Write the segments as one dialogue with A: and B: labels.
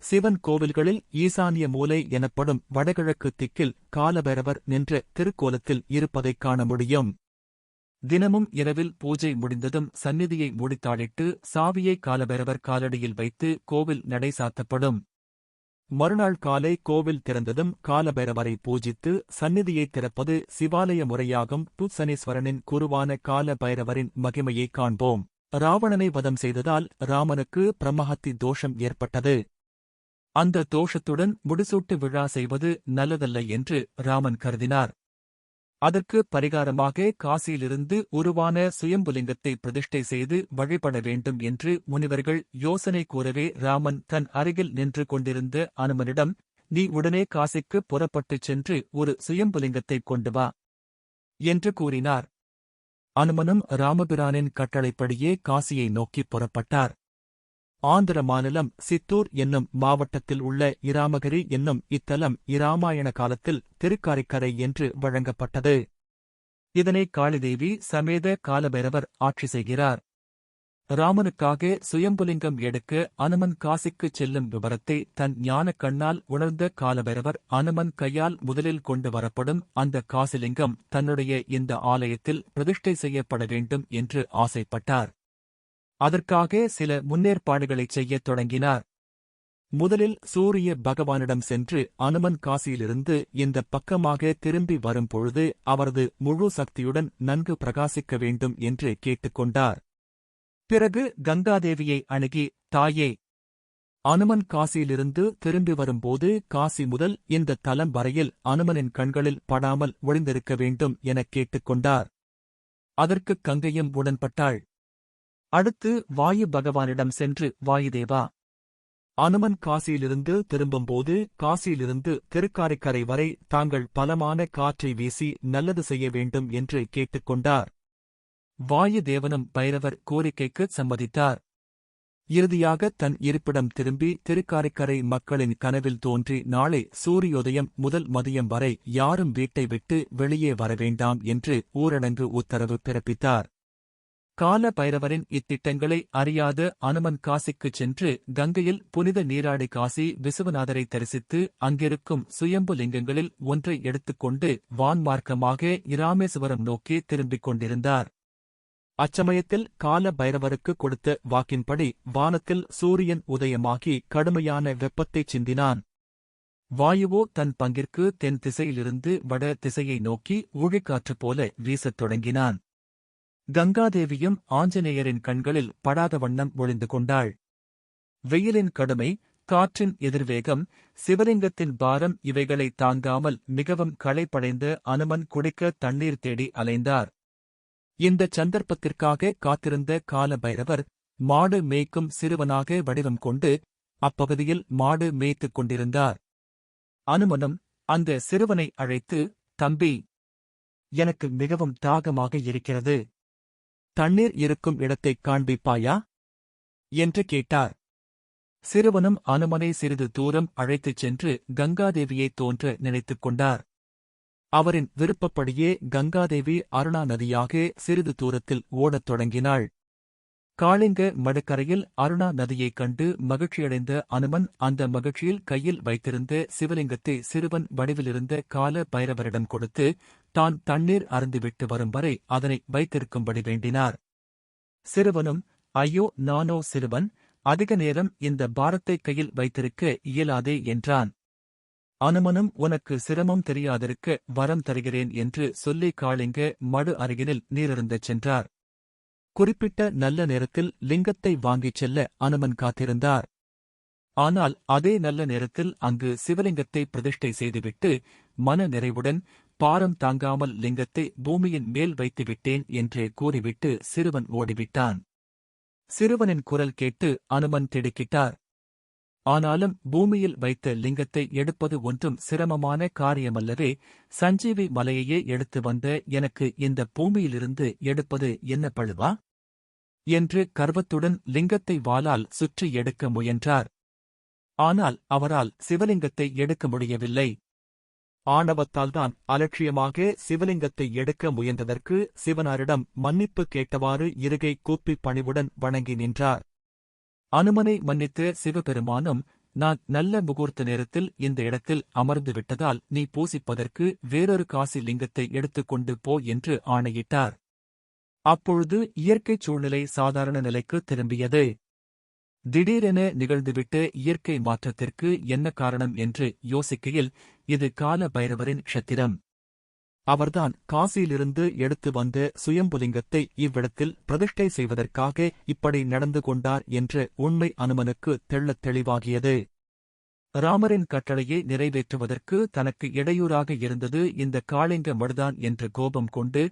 A: சிவன் கோவில்களில் ஈசானிய மூலை எனப்படும் வடகிழக்கு திக்கில் காலபைரவர் நின்ற திருக்கோலத்தில் இருப்பதைக் காண முடியும். தினமும் இரவில் பூஜை முடிந்ததும் சந்நிதியை மூடித்தாளிட்டு சாவியை காலபைரவர் காலடியில் வைத்து கோவில் நடை சாத்தப்படும். மறுநாள் காலை கோவில் திறந்ததும் காலபைரவரை பூஜித்து சந்நிதியை திறப்பது சிவாலய முறையாகும். துசனீஸ்வரனின் குருவான காலபைரவரின் மகிமையைக் மகிமையை காண்போம். ராவணனை வதம் செய்ததால் ராமனுக்கு பிரம்மஹத்தி தோஷம் ஏற்பட்டது. அந்த தோஷத்துடன் முடிசூட்டு விழா செய்வது நல்லதல்ல என்று ராமன் கருதினார். அதற்கு பரிகாரமாக காசியிலிருந்து உருவான சுயம்புலிங்கத்தை பிரதிஷ்டை செய்து வழிபட வேண்டும் என்று முனிவர்கள் யோசனை கூறவே ராமன் தன் அருகில் நின்று கொண்டிருந்த அனுமனிடம் நீ உடனே காசிக்கு புறப்பட்டுச் சென்று ஒரு சுயம்புலிங்கத்தைக் கொண்டு வா என்று கூறினார். அனுமனும் ராமபிரானின் கட்டளைப்படியே காசியை நோக்கிப் புறப்பட்டார். ஆந்திர மாநிலம் சித்தூர் என்னும் மாவட்டத்தில் உள்ள இராமகிரி என்னும் இத்தலம் இராமாயண காலத்தில் திருக்காரிக்கரை என்று வழங்கப்பட்டது. இதனை காளிதேவி சமேத காலபைரவர் ஆட்சி செய்கிறார். ராமனுக்காக சுயம்புலிங்கம் எடுக்க அனுமன் காசிக்குச் செல்லும் விவரத்தை தன் ஞானக் கண்ணால் உணர்ந்த காலபைரவர் அனுமன் கையால் முதலில் கொண்டு வரப்படும் அந்த காசிலிங்கம் தன்னுடைய இந்த ஆலயத்தில் பிரதிஷ்டை செய்யப்பட வேண்டும் என்று ஆசைப்பட்டார். அதற்காக சில முன்னேற்பாடுகளைச் செய்யத் தொடங்கினார். முதலில் சூரிய பகவானிடம் சென்று அனுமன் காசியிலிருந்து இந்த பக்கமாக திரும்பி வரும்பொழுது அவரது முழு சக்தியுடன் நன்கு பிரகாசிக்க வேண்டும் என்று கேட்டுக்கொண்டார் பிறகு கங்காதேவியை அணுகி தாயே அனுமன் காசியிலிருந்து திரும்பி வரும்போது காசி முதல் இந்த தலம் வரையில் அனுமனின் கண்களில் படாமல் ஒளிந்திருக்க வேண்டும் எனக் கேட்டுக்கொண்டார் அதற்குக் கங்கையும் உடன்பட்டாள். அடுத்து வாயு பகவானிடம் சென்று வாயுதேவா அனுமன் காசியிலிருந்து திரும்பும்போது காசியிலிருந்து திருக்காரைக்கரை வரை தாங்கள் பலமான காற்றை வீசி நல்லது செய்ய வேண்டும் என்று கேட்டுக்கொண்டார் வாயுதேவனும் பைரவர் கோரிக்கைக்கு சம்மதித்தார். இறுதியாக தன் இருப்பிடம் திரும்பி திருக்காரைக்கரை மக்களின் கனவில் தோன்றி நாளை சூரியோதயம் முதல் மதியம் வரை யாரும் வீட்டை விட்டு வெளியே வர வேண்டாம் என்று ஊரடங்கு உத்தரவு பிறப்பித்தார். கால பைரவரின் இத்திட்டங்களை அறியாத அனுமன் காசிக்குச் சென்று கங்கையில் புனித நீராடி காசி விசுவநாதரை தரிசித்து அங்கிருக்கும் சுயம்பு லிங்கங்களில் ஒன்றை எடுத்துக்கொண்டு வான்மார்க்கமாக இராமேசுவரம் நோக்கி திரும்பிக் கொண்டிருந்தார். அச்சமயத்தில் கால பைரவருக்கு கொடுத்த வாக்கின்படி வானத்தில் சூரியன் உதயமாகி கடுமையான வெப்பத்தைச் சிந்தினான். வாயுவோ தன் பங்கிற்கு தென் திசையிலிருந்து வட திசையை நோக்கி ஊழிக்காற்று போல வீசத் தொடங்கினான். கங்காதேவியும் ஆஞ்சநேயரின் கண்களில் படாத வண்ணம் ஒளிந்து கொண்டாள். வெயிலின் கடுமை காற்றின் எதிர்வேகம் சிவலிங்கத்தின் பாரம் இவைகளை தாங்காமல் மிகவும் களைப்படைந்த அனுமன் குடிக்க தண்ணீர் தேடி அலைந்தார். இந்த சந்தர்ப்பத்திற்காக காத்திருந்த கால பைரவர் மாடு மேய்க்கும் சிறுவனாக வடிவம் கொண்டு அப்பகுதியில் மாடு மேய்த்துக் கொண்டிருந்தார். அனுமனும் அந்த சிறுவனை அழைத்து தம்பி எனக்கு மிகவும் தாகமாக இருக்கிறது. தண்ணீர் இருக்கும் இடத்தைக் காண்பிப்பாயா? என்று கேட்டார். சிறுவனும் அனுமனை சிறிது தூரம் அழைத்துச் சென்று கங்காதேவியை தோன்ற நினைத்துக் கொண்டார். அவரின் விருப்பப்படியே கங்காதேவி அருணா நதியாக சிறிது தூரத்தில் ஓடத் தொடங்கினாள். காளிங்க மடுக்கரையில் அருணா நதியைக் கண்டு மகிழ்ச்சியடைந்த அனுமன் அந்த மகிழ்ச்சியில் கையில் வைத்திருந்த சிவலிங்கத்தை சிறுவன் வடிவிலிருந்த கால பைரவரிடம் கொடுத்து தான் தண்ணீர் அருந்துவிட்டு வரும் வரை அதனை வைத்திருக்கும்படி வேண்டினார். சிறுவனும் ஐயோ நானோ சிறுவன் அதிக நேரம் இந்த பாரத்தை கையில் வைத்திருக்க இயலாதே என்றான். அனுமனும் உனக்கு சிரமம் தெரியாதிருக்க வரம் தருகிறேன் என்று சொல்லி காளிங்க மடு அருகினில் நீரிருந்தச் சென்றார். குறிப்பிட்ட நல்ல நேரத்தில் லிங்கத்தை வாங்கிச் செல்ல அனுமன் காத்திருந்தார். ஆனால் அதே நல்ல நேரத்தில் அங்கு சிவலிங்கத்தை பிரதிஷ்டை செய்துவிட்டு மன நிறைவுடன் பாரம் தாங்காமல் லிங்கத்தை பூமியின் மேல் வைத்துவிட்டேன் என்றே கூறிவிட்டு சிறுவன் ஓடிவிட்டான். சிறுவனின் குரல் கேட்டு அனுமன் திடுக்கிட்டார். ஆனாலும் பூமியில் வைத்த லிங்கத்தை எடுப்பது ஒன்றும் சிரமமான காரியமல்லவே சஞ்சீவி மலையையே எடுத்து வந்த எனக்கு இந்த பூமியிலிருந்து எடுப்பது என்ன பழுவா? என்று கர்வத்துடன் லிங்கத்தை வாளால் சுற்றி எடுக்க முயன்றார். ஆனால் அவரால் சிவலிங்கத்தை எடுக்க முடியவில்லை. ஆணவத்தால்தான் அலட்சியமாக சிவலிங்கத்தை எடுக்க முயன்றதற்கு சிவனாரிடம் மன்னிப்பு கேட்டவாறு இருகை கூப்பி பணிவுடன் வணங்கி நின்றார். அனுமனை மன்னித்த சிவபெருமானும் நான் நல்ல முகூர்த்த நேரத்தில் இந்த இடத்தில் அமர்ந்து விட்டதால் நீ பூசிப்பதற்கு வேறொரு காசி லிங்கத்தை எடுத்துக்கொண்டு போ என்று ஆணையிட்டார். அப்பொழுது இயற்கைச் சூழ்நிலை சாதாரண நிலைக்கு திரும்பியது. திடீரென நிகழ்ந்துவிட்ட இயற்கை மாற்றத்திற்கு என்ன காரணம் என்று யோசிக்கையில் இது கால பைரவரின் க்ஷத்திரம். அவர்தான் காசியிலிருந்து எடுத்து வந்த சுயம்புலிங்கத்தை இவ்விடத்தில் பிரதிஷ்டை செய்வதற்காக இப்படி நடந்து கொண்டார் என்ற உண்மை அனுமனுக்கு தெள்ளத் தெளிவாகியது. ராமரின் கட்டளையை நிறைவேற்றுவதற்கு தனக்கு இடையூறாக இருந்தது இந்த காளிங்க மடுதான் என்று கோபம் கொண்டு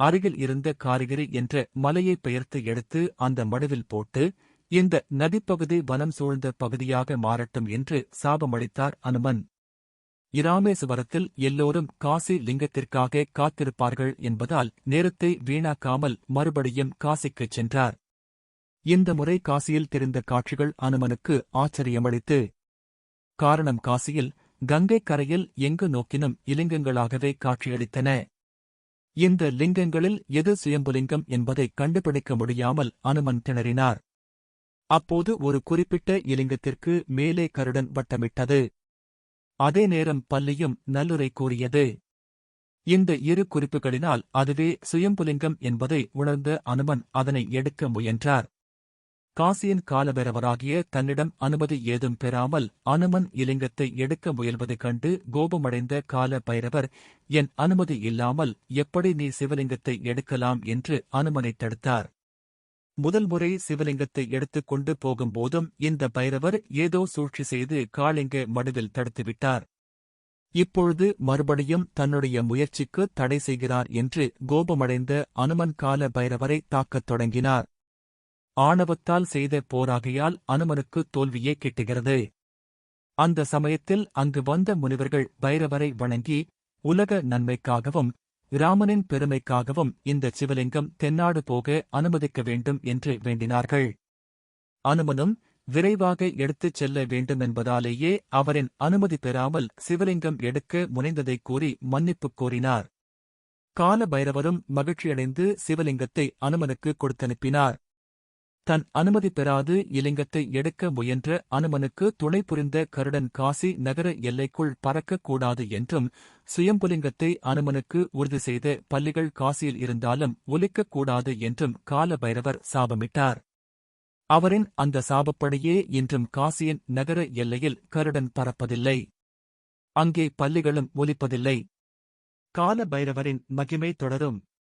A: அருகில் இருந்த காரிகிரி என்ற மலையை பெயர்த்து எடுத்து அந்த மடுவில் போட்டு இந்த நதிப்பகுதி வனம் சூழ்ந்த பகுதியாக மாறட்டும் என்று சாபமளித்தார் அனுமன். இராமேசுவரத்தில் எல்லோரும் காசி லிங்கத்திற்காக காத்திருப்பார்கள் என்பதால் நேரத்தை வீணாக்காமல் மறுபடியும் காசிக்குச் சென்றார். இந்த முறை காசியில் தெரிந்த காட்சிகள் அனுமனுக்கு ஆச்சரியமளித்து காரணம் காசியில் கங்கைக் கரையில் எங்கு நோக்கினும் இலிங்கங்களாகவே காட்சியளித்தன. இந்த லிங்கங்களில் எது சுயம்புலிங்கம் என்பதை கண்டுபிடிக்க முடியாமல் அனுமன் திணறினார். அப்போது ஒரு குறிப்பிட்ட இலிங்கத்திற்கு மேலே கருடன் வட்டமிட்டது. அதே நேரம் பள்ளியும் நல்லுரை கூறியது. இந்த இரு குறிப்புகளினால் அதுவே சுயம்புலிங்கம் என்பதை உணர்ந்த அனுமன் அதனை எடுக்க முயன்றார். காசியின் காலபைரவராகிய தன்னிடம் அனுமதி ஏதும் பெறாமல் அனுமன் இலிங்கத்தை எடுக்க முயல்வதைக் கண்டு கோபமடைந்த கால பைரவர் என் அனுமதி இல்லாமல் எப்படி நீ சிவலிங்கத்தை எடுக்கலாம்? என்று அனுமனைத் தடுத்தார். முதல் முறை சிவலிங்கத்தை எடுத்துக் கொண்டு போகும்போதும் இந்த பைரவர் ஏதோ சூழ்ச்சி செய்து காளிங்க மடுவில் தடுத்துவிட்டார். இப்பொழுது மறுபடியும் தன்னுடைய முயற்சிக்கு தடை செய்கிறார் என்று கோபமடைந்த அனுமன் கால பைரவரை தாக்கத் தொடங்கினார். ஆணவத்தால் செய்த போராகையால் அனுமனுக்கு தோல்வியே கிட்டுகிறது. அந்த சமயத்தில் அங்கு வந்த முனிவர்கள் பைரவரை வணங்கி உலக நன்மைக்காகவும் ராமனின் பெருமைக்காகவும் இந்த சிவலிங்கம் தென்னாடு போக அனுமதிக்க வேண்டும் என்று வேண்டினார்கள். அனுமனும் விரைவாக எடுத்துச் செல்ல வேண்டுமென்பதாலேயே அவரின் அனுமதி பெறாமல் சிவலிங்கம் எடுக்க முனைந்ததைக் கூறி மன்னிப்புக் கோரினார். கால பைரவரும் மகிழ்ச்சியடைந்து சிவலிங்கத்தை அனுமனுக்கு கொடுத்தனுப்பினார். தன் அனுமதி பெறாது இலிங்கத்தை எடுக்க முயன்ற அனுமனுக்கு துணை புரிந்த கருடன் காசி நகர எல்லைக்குள் பறக்கக்கூடாது என்றும் சுயம்புலிங்கத்தை அனுமனுக்கு உறுதி செய்த பள்ளிகள் காசியில் இருந்தாலும் ஒலிக்கக்கூடாது என்றும் கால பைரவர் சாபமிட்டார். அவரின் அந்த சாபப்படியே இன்றும் காசியின் நகர எல்லையில் கருடன் பறப்பதில்லை. அங்கே பள்ளிகளும் ஒலிப்பதில்லை. கால பைரவரின் மகிமை தொடரும்.